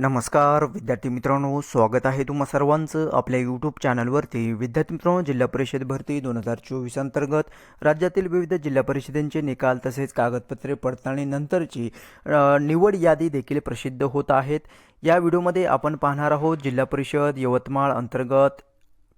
नमस्कार विद्यार्थी मित्रांनो स्वागत आहे तुम्हा सर्वांचं आपल्या यूट्यूब चॅनलवरती विद्यार्थी मित्रांनो जिल्हा परिषद भरती दोन हजार चोवीस अंतर्गत राज्यातील विविध जिल्हा परिषदेचे निकाल तसेच कागदपत्रे पडताळणीनंतरची निवड यादी देखील प्रसिद्ध होत आहेत. या व्हिडिओमध्ये आपण पाहणार आहोत जिल्हा परिषद यवतमाळ अंतर्गत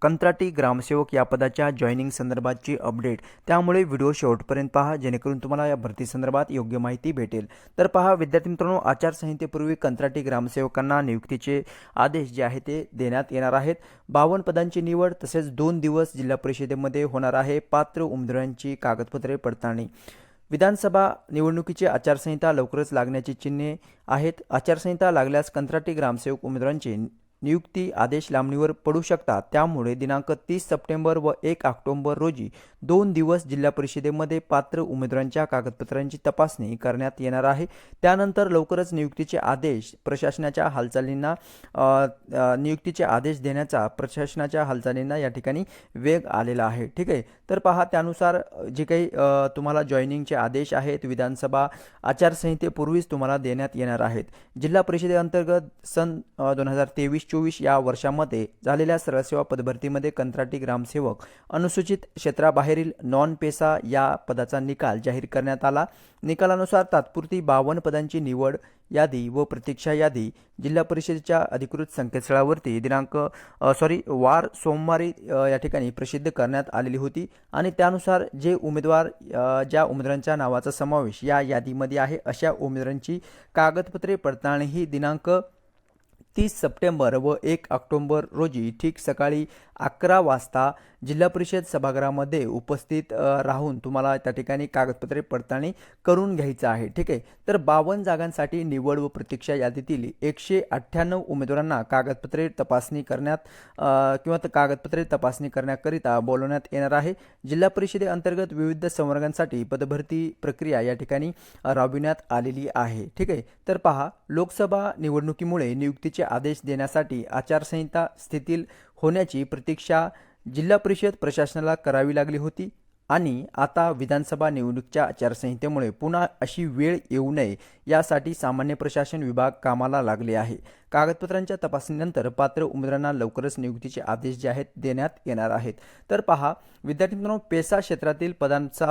कंत्राटी ग्रामसेवक या पदाच्या जॉईनिंग संदर्भातची अपडेट त्यामुळे व्हिडिओ शेवटपर्यंत पहा जेणेकरून तुम्हाला या भरती संदर्भात योग्य माहिती भेटेल. तर पहा विद्यार्थी मित्रांनो आचारसंहितेपूर्वी कंत्राटी ग्रामसेवकांना नियुक्तीचे आदेश जे आहे ते देण्यात येणार आहेत. बावन्न पदांची निवड तसेच दोन दिवस जिल्हा परिषदेमध्ये होणार आहे. पात्र उमेदवारांची कागदपत्रे पडताळणी. विधानसभा निवडणुकीची आचारसंहिता लवकरच लागण्याची चिन्हे आहेत. आचारसंहिता लागल्यास कंत्राटी ग्रामसेवक उमेदवारांची नियुक्ती आदेश लांबणीवर पडू शकतात. त्यामुळे दिनांक तीस सप्टेंबर व एक ऑक्टोबर रोजी दोन दिवस जिल्हा परिषदेमध्ये पात्र उमेदवारांच्या कागदपत्रांची तपासणी करण्यात येणार आहे. त्यानंतर लवकरच नियुक्तीचे आदेश प्रशासनाच्या हालचालींना नियुक्तीचे आदेश देण्याचा प्रशासनाच्या हालचालींना या ठिकाणी वेग आलेला आहे. ठीक आहे? तर पहा त्यानुसार जे काही तुम्हाला जॉईनिंगचे आदेश आहेत विधानसभा आचारसंहितेपूर्वीच तुम्हाला देण्यात येणार आहेत. जिल्हा परिषदेअंतर्गत सन दोन हजार तेवीस चोवीस या वर्षामध्ये झालेल्या सरळसेवा पदभरतीमध्ये कंत्राटी ग्रामसेवक अनुसूचित क्षेत्राबाहेरील नॉन पेसा या पदाचा निकाल जाहीर करण्यात आला. निकालानुसार तात्पुरती बावन्न पदांची निवड यादी व प्रतीक्षा यादी जिल्हा परिषदेच्या अधिकृत संकेतस्थळावरती दिनांक सॉरी वार सोमवारी या ठिकाणी प्रसिद्ध करण्यात आलेली होती आणि त्यानुसार जे उमेदवार ज्या उमेदवारांच्या नावाचा समावेश या यादीमध्ये आहे अशा उमेदवारांची कागदपत्रे पडताळणी ही दिनांक तीस सप्टेंबर व एक ऑक्टोबर रोजी ठीक सकाळी अकरा वाजता जिल्हा परिषद सभागृहामध्ये उपस्थित राहून तुम्हाला त्या ठिकाणी कागदपत्रे पडताळणी करून घ्यायचं आहे. ठीक आहे? तर बावन्न जागांसाठी निवड व प्रतीक्षा यादीतील एकशे अठ्ठ्याण्णव उमेदवारांना कागदपत्रे तपासणी करण्यात किंवा कागदपत्रे तपासणी करण्याकरिता बोलवण्यात येणार आहे. जिल्हा परिषदेअंतर्गत विविध संवर्गांसाठी पदभरती प्रक्रिया या ठिकाणी राबविण्यात आलेली आहे. ठीक आहे? तर पहा लोकसभा निवडणुकीमुळे नियुक्तीचे आदेश देण्यासाठी आचारसंहिता स्थितील होण्याची प्रतीक्षा जिल्हा परिषद प्रशासनाला करावी लागली होती. आणि आता विधानसभा निवडणुकीच्या आचारसंहितेमुळे पुन्हा अशी वेळ येऊ नये यासाठी सामान्य प्रशासन विभाग कामाला लागले आहे. कागदपत्रांच्या तपासणीनंतर पात्र उमेदवारांना लवकरच नियुक्तीचे आदेश जे आहेत देण्यात येणार आहेत. तर पहा विद्यार्थी मित्रांनो पेसा क्षेत्रातील पदांचा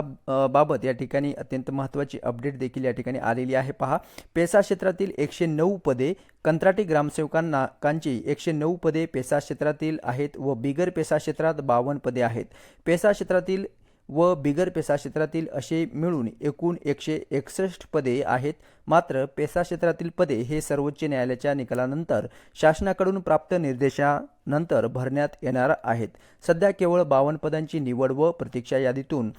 बाबत या ठिकाणी अत्यंत महत्त्वाची अपडेट देखील या ठिकाणी आलेली आहे. पहा पेसा क्षेत्रातील एकशे नऊ पदे कंत्राटी ग्रामसेवकांना कांची एकशे नऊ पदे पेसा क्षेत्रातील आहेत व बिगर पेसा क्षेत्रात बावन्न पदे आहेत. पेसा क्षेत्रातील व बिगर पेसा क्षेत्रातील असे मिळून एकूण एकशे एकसष्ट पदे आहेत. मात्र पेसा क्षेत्रातील पदे हे सर्वोच्च न्यायालयाच्या निकालानंतर शासनाकडून प्राप्त निर्देशानंतर भरण्यात येणार आहेत. सध्या केवळ बावन्न पदांची निवड व प्रतीक्षा यादीतून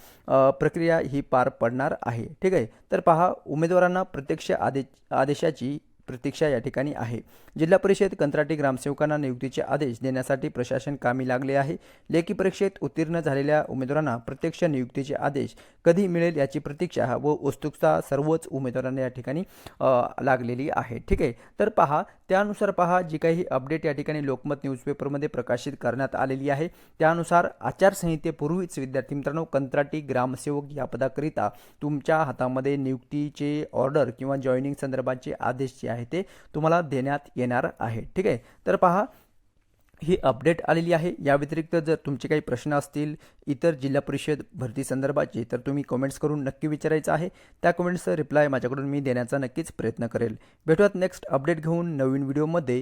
प्रक्रिया ही पार पडणार आहे. ठीक आहे? तर पहा उमेदवारांना प्रत्यक्ष आदेश आदेशाची प्रतीक्षा या ठिकाणी आहे. जिल्हा परिषद कंत्राटी ग्रामसेवकांना नियुक्तीचे आदेश देण्यासाठी प्रशासन कामी लागले आहे. लेखी परीक्षेत उत्तीर्ण झालेल्या उमेदवारांना प्रत्यक्ष नियुक्तीचे आदेश कधी मिळेल याची प्रतीक्षा व उत्सुकता सर्वच उमेदवारांना या ठिकाणी लागलेली आहे. ठीक आहे. तर पहा त्यानुसार पहा जी काही अपडेट या ठिकाणी लोकमत न्यूजपेपरमध्ये प्रकाशित करण्यात आलेली आहे त्यानुसार आचारसंहितेपूर्वीच विद्यार्थी मित्रांनो कंत्राटी ग्रामसेवक या पदाकरिता तुमच्या हातामध्ये नियुक्तीचे ऑर्डर किंवा जॉईनिंग संदर्भाचे आदेश जे आहे ते तुम्हाला देण्यात येणार आहे. ठीक आहे? तर पहा ही अपडेट आलेली आहे. या व्यतिरिक्त जर तुमचे काही प्रश्न असतील इतर जिल्हा परिषद भरती संदर्भाचे तर तुम्ही कमेंट्स करून नक्की विचारायचं आहे. त्या कमेंट्सचा रिप्लाय माझ्याकडून मी देण्याचा नक्कीच प्रयत्न करेल. भेटूयात नेक्स्ट अपडेट घेऊन नवीन व्हिडिओमध्ये